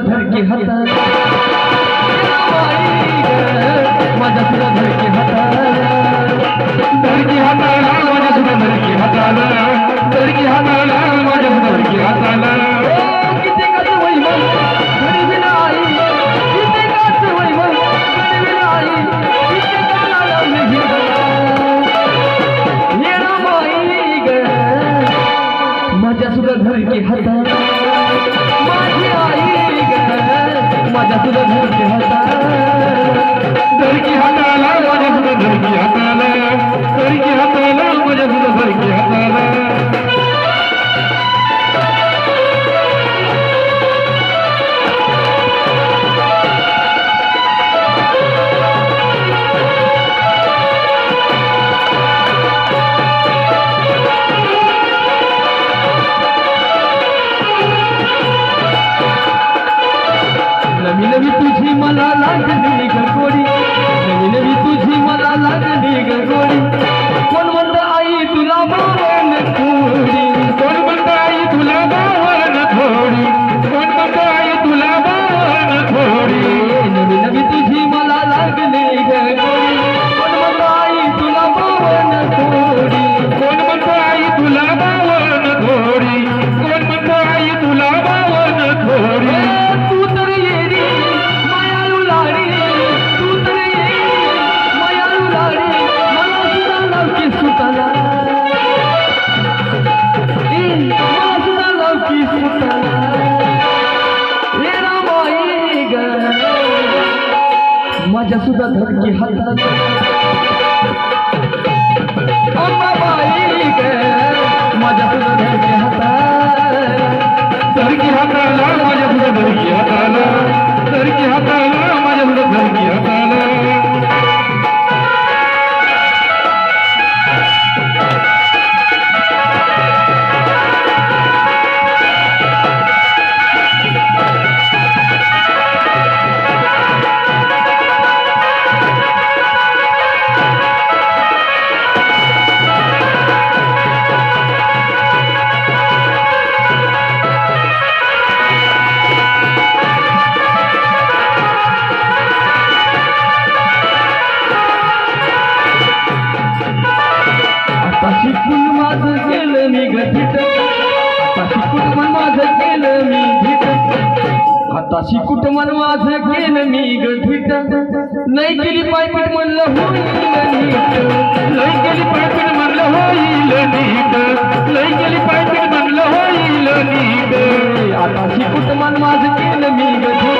धडकी हाता माझ्या सुद्धा धडकी हाता धडकी हाताला माझ्या माझ्या सुद्धा धडकी हाताला किती काच वैभव घडविला आई किती काच माझ्या सुद्धा धडकी की माझी ग माझ्या माझ्या सुद्धा धडकी हातात. आता शिकून माझं केलं मी गठीत आता शिकून मन माझं केलं मी गीत आता शिकूट मन माझं केलं मी गठीत नाही केली पायपीट म्हणलं होईल नाही केली पायपीट म्हणलं होईल नीट नाही केली पायपीट म्हणलं होईल नीट आता शिकूट मन माझं केलं मी गठीत